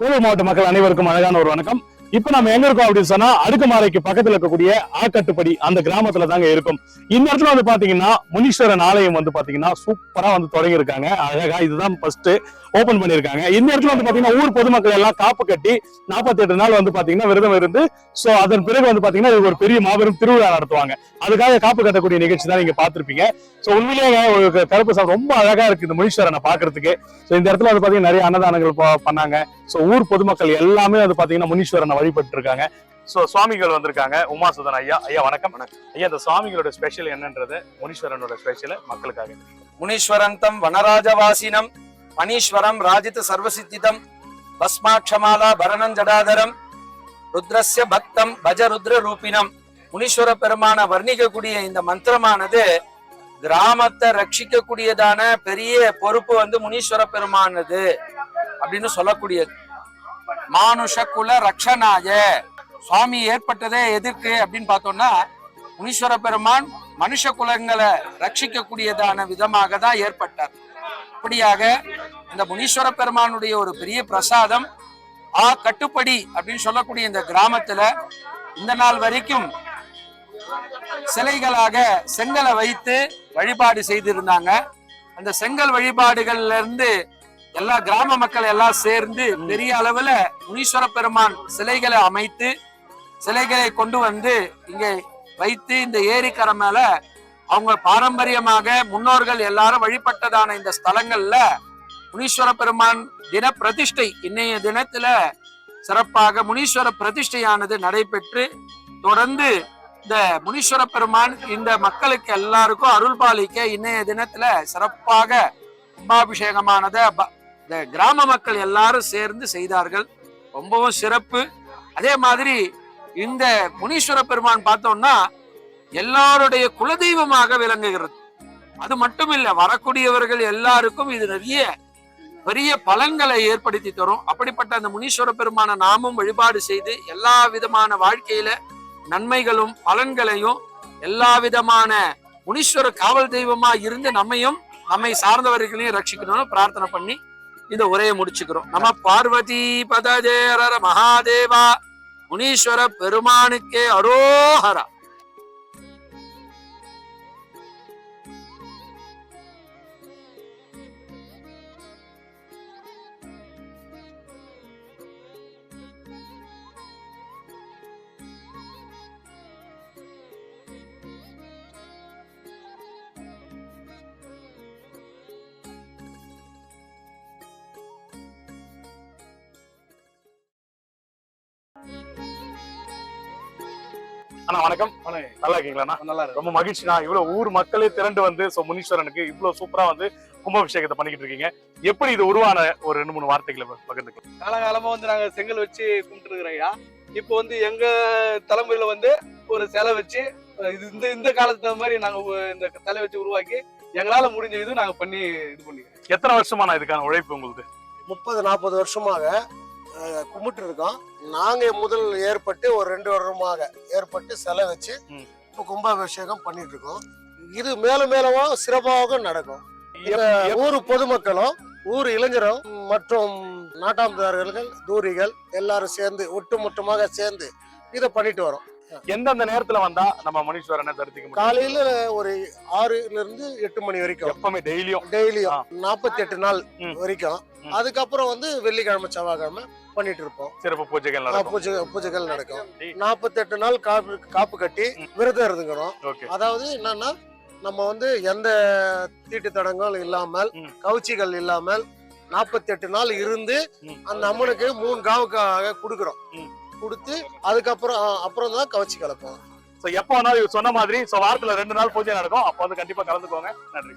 வேலூர் மாவட்ட மக்கள் அனைவருக்கும் அழகான ஒரு வணக்கம். இப்ப நம்ம எங்க இருக்கோம் அப்படின்னு சொன்னா அடுக்குமாறைக்கு பக்கத்துல இருக்கக்கூடிய ஆக்கட்டுப்படி அந்த கிராமத்துல தாங்க இருக்கும். இந்த இடத்துல வந்து பாத்தீங்கன்னா முனீஸ்வரன் ஆலயம் வந்து பாத்தீங்கன்னா சூப்பரா வந்து தொடங்கி இருக்காங்க அழகா இதுதான் ஃபர்ஸ்ட் ஓபன் பண்ணிருக்காங்க இந்த இடத்துல வந்து பாத்தீங்கன்னா ஊர் பொதுமக்கள் எல்லாம் காப்பு கட்டி 48 நாள் வந்து பாத்தீங்கன்னா விரதம் இருந்து சோ அதன் பிறகு வந்து பாத்தீங்கன்னா இது ஒரு பெரிய மாபெரும் திருவிழா நடத்துவாங்க. அதுக்காக காப்பு கட்டக்கூடிய நிகழ்ச்சி தான் நீங்க பாத்திருப்பீங்க சோ உண்மையிலேயே ஒரு கருப்பு சார் ரொம்ப அழகா இருக்கு இந்த முனீஸ்வரனை பாக்குறதுக்கு சோ இந்த இடத்துல வந்து பாத்தீங்கன்னா நிறைய அன்னதானங்கள் பண்ணாங்க. சோ ஊர் பொதுமக்கள் எல்லாமே வந்து பாத்தீங்கன்னா முனீஸ்வரனை வழிபட்டு இருக்காங்க சோ சுவாமிகள் வந்திருக்காங்க. உமாசுதன் ஐயா. ஐயா வணக்கம். ஐயா இந்த சுவாமிகளோட ஸ்பெஷல் என்னன்றது? முனீஸ்வரனோட ஸ்பெஷல் மக்களுக்காக. முனீஸ்வரந்தம் வனராஜவாசினம் மணீஸ்வரம் ராஜித சர்வசித்திதம் பஸ்மாட்சமாலா பரணம் ஜடாதரம் ருத்ரஸ்ய பக்தம் பஜ ருத்ர ரூபினம் முனீஸ்வர பெருமான வர்ணிக்கக்கூடிய இந்த மந்திரமானது கிராமத்தை ரட்சிக்கக்கூடியதான பெரிய பொறுப்பு வந்து முனீஸ்வர பெருமானது அப்படின்னு சொல்லக்கூடியது. மானுஷ குல ரக்ஷனாய. சுவாமி ஏற்பட்டதே எதற்கு அப்படின்னு பார்த்தோம்னா முனீஸ்வர பெருமான் மனுஷ குலங்களை ரட்சிக்கக்கூடியதான விதமாக தான் ஏற்பட்டார். அப்படியாக இந்த முனீஸ்வர பெருமானுடைய ஒரு பெரிய பிரசாதம் ஆ கட்டுப்படி அப்படின்னு சொல்லக்கூடிய இந்த கிராமத்துல இந்த நாள் வரைக்கும் சிலைகளாக செங்கலை வைத்து வழிபாடு செய்திருந்தாங்க. அந்த செங்கல் வழிபாடுகள்ல இருந்து எல்லா கிராம மக்கள் எல்லாம் சேர்ந்து பெரிய அளவுல முனீஸ்வர பெருமான் சிலைகளை அமைத்து சிலைகளை கொண்டு வந்து இங்கே வைத்து இந்த ஏரிக்கரை மேல அவங்க பாரம்பரியமாக முன்னோர்கள் எல்லாரும் வழிபட்டதான இந்த ஸ்தலங்கள்ல முனீஸ்வர பெருமான் தின பிரதிஷ்டை இன்னைய தினத்துல சிறப்பாக முனீஸ்வர பிரதிஷ்டையானது நடைபெற்று தொடர்ந்து இந்த முனீஸ்வர பெருமான் இந்த மக்களுக்கு எல்லாருக்கும் அருள் பாலிக்க இன்னைய தினத்துல சிறப்பாக கும்பாபிஷேகமானத ப- இந்த கிராம மக்கள் எல்லாரும் சேர்ந்து செய்தார்கள். ரொம்பவும் சிறப்பு. அதே மாதிரி இந்த முனீஸ்வர பெருமான் பார்த்தோம்னா எல்லாருடைய குலதெய்வமாக விளங்குகிறது. அது மட்டும் இல்ல வரக்கூடியவர்கள் எல்லாருக்கும் இது நிறைய பெரிய பலன்களை ஏற்படுத்தி தரும். அப்படிப்பட்ட அந்த முனீஸ்வர பெருமான நாமும் வழிபாடு செய்து எல்லா விதமான வாழ்க்கையில நன்மைகளும் பலன்களையும் எல்லா விதமான முனீஸ்வர காவல் தெய்வமா இருந்து நம்மையும் நம்மை சார்ந்தவர்களையும் ரட்சிக்கணும்னு பிரார்த்தனை பண்ணி இந்த உரையை முடிச்சுக்கிறோம். நம்ம பார்வதி பதஜேரர மகாதேவா முனீஸ்வர பெருமானுக்கே அரோஹரா. அண்ணா வணக்கம். நல்லா இருக்கீங்களா நல்லா ரொம்ப மகிழ்ச்சினா இவ்வளவு ஊர் மக்களே திரண்டு வந்து சோ முனீஸ்வரனுக்கு இவ்வளவு சூப்பரா வந்து கும்பாபிஷேகத்தை பண்ணிக்கிட்டு இருக்கீங்க. எப்படி இது உருவான ஒரு ரெண்டு மூணு வார்த்தைகளை பகிர்ந்துக்கலாம். காலகாலமா வந்து நாங்க செங்கல் வச்சு கும்பிட்டு இருக்கிறோம் இப்போ வந்து எங்க தலைமுறையில வந்து ஒரு சிலை வச்சு இது இந்த இந்த காலத்துக்கு தகுந்த மாதிரி நாங்க இந்த சிலை வச்சு உருவாக்கி எங்களால முடிஞ்ச இது நாங்க பண்ணி இது பண்ணிக்கிறோம். எத்தனை வருஷமா நான் இதுக்கான உழைப்பு உங்களுக்கு முப்பது நாற்பது வருஷமாக கும்பிட்டு இருக்கோம் நாங்க முதல் ஏற்பட்டு ஒரு ரெண்டு வருடமாக ஏற்பட்டு சிலை வச்சு. இப்போ கும்பாபிஷேகம் பண்ணிட்டு இருக்கோம் இது மேலும் மேலும் சிறப்பாக நடக்கும். ஊர் பொதுமக்களும் ஊர் இளைஞரும் மற்றும் நாட்டாம்தாரர்கள் தூரிகள் எல்லாரும் சேர்ந்து ஒட்டுமொத்தமாக சேர்ந்து இதை பண்ணிட்டு வரோம். எந்தெந்த நேரத்துல வந்தா நம்ம முனீஸ்வரனை தரிசிக்க முடியும்? காலையில ஒரு ஆறுல இருந்து எட்டு மணி வரைக்கும். எப்பவுமே டெய்லியும். டெய்லியும். நாற்பத்தி எட்டு நாள். வரைக்கும். அதுக்கப்புறம் வந்து வெள்ளிக்கிழமை செவ்வாய்க்கிழமை பண்ணிட்டு இருப்போம். சிறப்பு பூஜைகள் பூஜை பூஜைகள் நடக்கும். நாற்பத்தெட்டு நாள் காப்பு காப்பு கட்டி. விரதம் இருந்துக்கணும். ஓகே அதாவது என்னன்னா நம்ம வந்து எந்த தீட்டு தடங்கள் இல்லாமல். கவுச்சிகள் இல்லாமல் நாற்பத்தெட்டு நாள் இருந்து. அந்த அம்மனுக்கு மூணு காவுக்காக கொடுக்குறோம். கொடுத்து அதுக்கப்புறம் அப்புறம் தான் கவச்சி கலப்போம். ஸோ எப்போ வேணாலும் இவர் சொன்ன மாதிரி ஸோ வாரத்தில் ரெண்டு நாள் பூஜை நடக்கும். அப்போ வந்து கண்டிப்பாக கலந்துக்கோங்க. நன்றி.